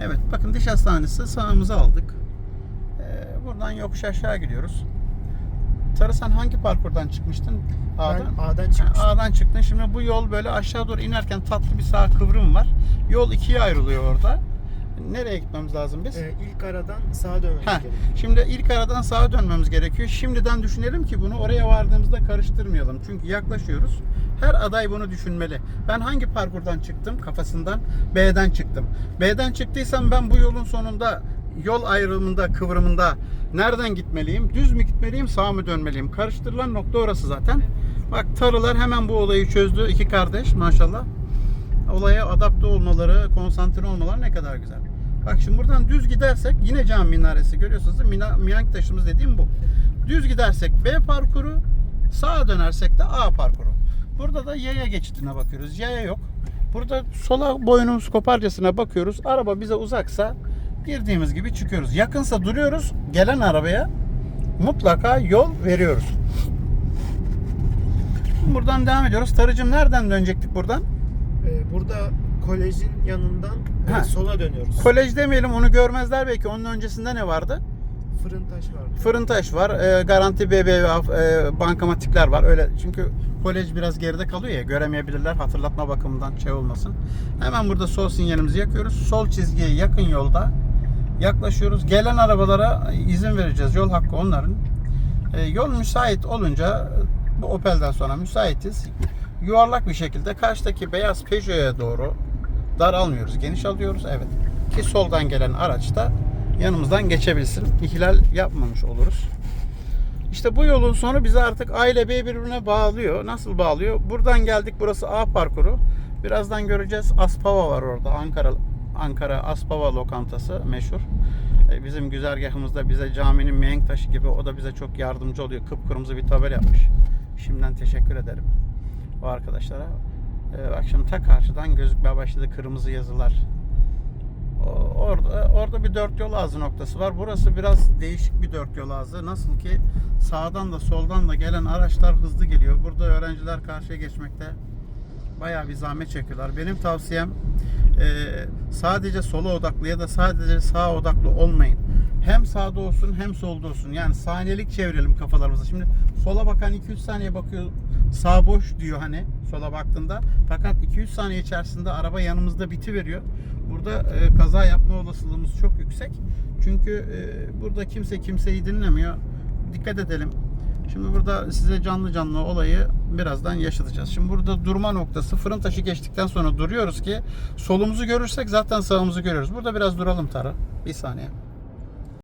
Evet bakın diş hastanesi sağımızı aldık. Ee, buradan yokuş aşağı gidiyoruz. Tarı sen hangi parkurdan çıkmıştın? A'dan. Ben A'dan çıkmıştım. Ha, A'dan çıktın. Şimdi bu yol böyle aşağı doğru inerken tatlı bir sağ kıvrım var. Yol ikiye ayrılıyor orada. Nereye gitmemiz lazım biz? Ee, ilk aradan sağa dönmemiz Heh, gerekiyor. şimdi ilk aradan sağa dönmemiz gerekiyor. Şimdiden düşünelim ki bunu oraya vardığımızda karıştırmayalım. Çünkü yaklaşıyoruz. Her aday bunu düşünmeli. Ben hangi parkurdan çıktım? Kafasından B'den çıktım. B'den çıktıysam ben bu yolun sonunda yol ayrımında, kıvrımında nereden gitmeliyim? Düz mü gitmeliyim, sağ mı dönmeliyim? Karıştırılan nokta orası zaten. Bak tarılar hemen bu olayı çözdü. iki kardeş maşallah. Olaya adapte olmaları, konsantre olmaları ne kadar güzel. Bak şimdi buradan düz gidersek yine cami minaresi görüyorsunuz değil mi? Taşımız dediğim bu. Düz gidersek B parkuru, sağa dönersek de A parkuru. Burada da yaya geçidine bakıyoruz. Yaya yok. Burada sola boynumuz koparcasına bakıyoruz. Araba bize uzaksa girdiğimiz gibi çıkıyoruz. Yakınsa duruyoruz. Gelen arabaya mutlaka yol veriyoruz. Buradan devam ediyoruz. Tarıcım nereden dönecektik buradan? Ee, burada kolejin yanından e, Ha. sola dönüyoruz. Kolej demeyelim onu görmezler belki. Onun öncesinde ne vardı? Fırın taş var. Fırın taş var. e, garanti BBVA e, bankamatikler var. Öyle çünkü kolej biraz geride kalıyor ya göremeyebilirler. Hatırlatma bakımından şey olmasın. Hemen burada sol sinyalimizi yakıyoruz. Sol çizgiye yakın yolda yaklaşıyoruz. Gelen arabalara izin vereceğiz. Yol hakkı onların. E, yol müsait olunca bu Opel'den sonra müsaitiz. Yuvarlak bir şekilde karşıdaki beyaz Peugeot'a doğru dar almıyoruz. Geniş alıyoruz. Evet. Ki soldan gelen araç da yanımızdan geçebilsin. İhlal yapmamış oluruz. İşte bu yolun sonu bizi artık A ile B birbirine bağlıyor. Nasıl bağlıyor? Buradan geldik. Burası A parkuru. Birazdan göreceğiz. Aspava var orada. Ankara Ankara Aspava lokantası meşhur. E, Bizim güzergahımızda bize caminin mihenk taşı gibi o da bize çok yardımcı oluyor. Kıpkırmızı bir tabela yapmış. Şimdiden teşekkür ederim o arkadaşlara. E, bak şimdi ta karşıdan gözükmeye başladı kırmızı yazılar. O- Orada orada bir dört yol ağzı noktası var. Burası biraz değişik bir dört yol ağzı. Nasıl ki sağdan da soldan da gelen araçlar hızlı geliyor. Burada öğrenciler karşıya geçmekte bayağı bir zahmet çekiyorlar. Benim tavsiyem e, sadece sola odaklı ya da sadece sağa odaklı olmayın. Hem sağda olsun hem solda olsun. Yani saniyelik çevirelim kafalarımızı. Şimdi sola bakan 2-3 saniye bakıyor. Sağ boş diyor hani sola baktığında. Fakat 2-3 saniye içerisinde araba yanımızda biti veriyor. Burada e, kaza yapma olasılığımız çok yüksek. Çünkü e, burada kimse kimseyi dinlemiyor. Dikkat edelim. Şimdi burada size canlı canlı olayı birazdan yaşatacağız. Şimdi burada durma noktası fırın taşı geçtikten sonra duruyoruz ki solumuzu görürsek zaten sağımızı görüyoruz. Burada biraz duralım Tara. Bir saniye.